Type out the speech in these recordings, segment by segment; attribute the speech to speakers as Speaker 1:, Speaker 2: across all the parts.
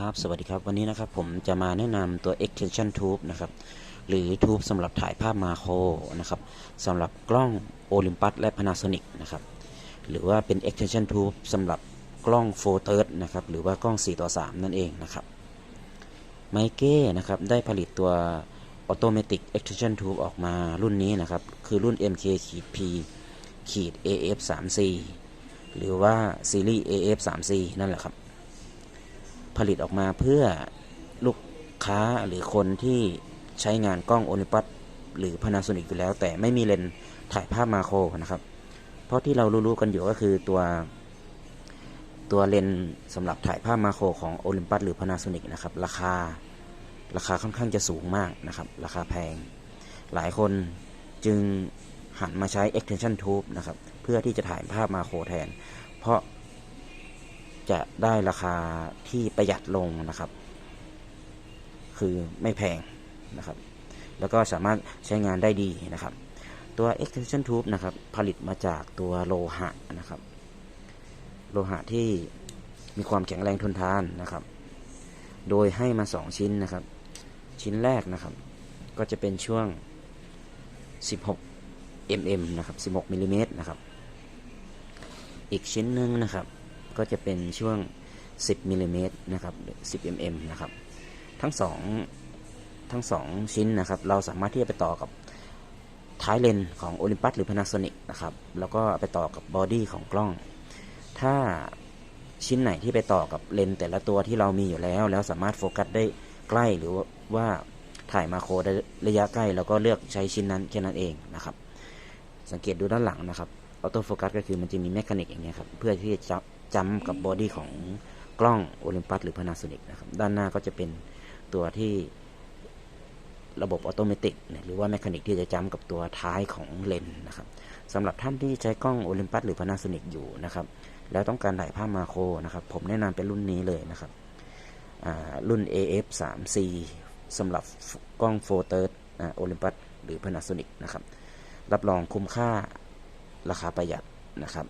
Speaker 1: ครับสวัสดีครับวันนี้นะครับผมจะมาแนะนำตัว extension tube นะครับหรือทูบสำหรับถ่ายภาพมาโครนะครับสำหรับกล้อง Olympus และ Panasonic นะครับหรือว่าเป็น extension tube สำหรับกล้อง f o t o นะครับหรือว่ากล้อง 4 ต่อ 3 นั่นเองนะครับไมเก้นะครับได้ผลิตตัว automatic extension tube ออกมารุ่นนี้นะครับคือรุ่น MK P AF 3 C หรือว่าซีรีส์ AF 3 C นั่นแหละครับ ผลิตออกมาเพื่อลูกค้าหรือคนที่ใช้งานกล้องโอลิมปัสหรือ Panasonic อยู่แล้ว แต่ไม่มีเลนส์ถ่ายภาพมาโครนะครับ เพราะที่เรารู้ๆกันอยู่ก็คือตัว ตัวเลนส์สำหรับถ่ายภาพมาโครของโอลิมปัสหรือ Panasonic นะครับ ราคาราคาค่อนข้างจะสูงมากนะครับ ราคาแพง หลายคนจึงหันมาใช้ extension tube นะครับ เพื่อที่จะถ่ายภาพมาโครแทน เพราะ จะได้ราคาที่ประหยัดลงนะครับ คือไม่แพงนะครับ แล้วก็สามารถใช้งานได้ดีนะครับ ตัว extension tube นะครับ ผลิตมาจากตัวโลหะนะครับ โลหะที่มีความแข็งแรงทนทานนะครับ โดยให้มา 2 ชิ้นนะครับ ชิ้นแรกนะครับ ก็จะเป็นช่วง 16 mm นะครับ 16มิลลิเมตรนะครับ อีกชิ้นหนึ่งนะครับ ก็จะเป็นช่วง 10มิลลิเมตรนะครับ10 mm นะครับ ทั้งสองทั้งสองชิ้นนะครับ เราสามารถที่จะไปต่อกับท้ายเลนของ Olympus หรือ Panasonic นะครับ แล้วก็ไปต่อกับบอดี้ของกล้อง ถ้าชิ้นไหนที่ไปต่อกับเลนแต่ละตัวที่เรามีอยู่แล้ว แล้วสามารถโฟกัสได้ใกล้หรือว่าถ่ายมาโครได้ระยะใกล้ แล้วก็เลือกใช้ชิ้นนั้นแค่นั้นเองนะครับ สังเกตดูด้านหลังนะครับออโต้โฟกัสก็คือมันจะมีแมคานิกอย่างเงี้ยครับ เพื่อที่จะ จำกับบอดี้ของกล้องโอลิมปัสหรือ Panasonic นะครับ ด้านหน้าก็จะเป็นตัวที่ระบบออโตเมติกหรือว่าแมคานิกที่จะจำกับตัวท้ายของเลนนะครับสำหรับท่านที่ใช้กล้องโอลิมปัสหรือ Panasonic อยู่นะครับ แล้วต้องการถ่ายภาพมาโครนะครับ ผมแนะนำเป็นรุ่นนี้เลยนะครับรุ่น AF 3 C สำหรับกล้องโฟเตอร์โอลิมปัสหรือ Panasonic นะครับ รับรองคุ้มค่าราคาประหยัดนะครับ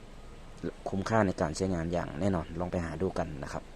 Speaker 1: คุ้มค่าในการใช้งานอย่างแน่นอนลองไปหาดูกันนะครับ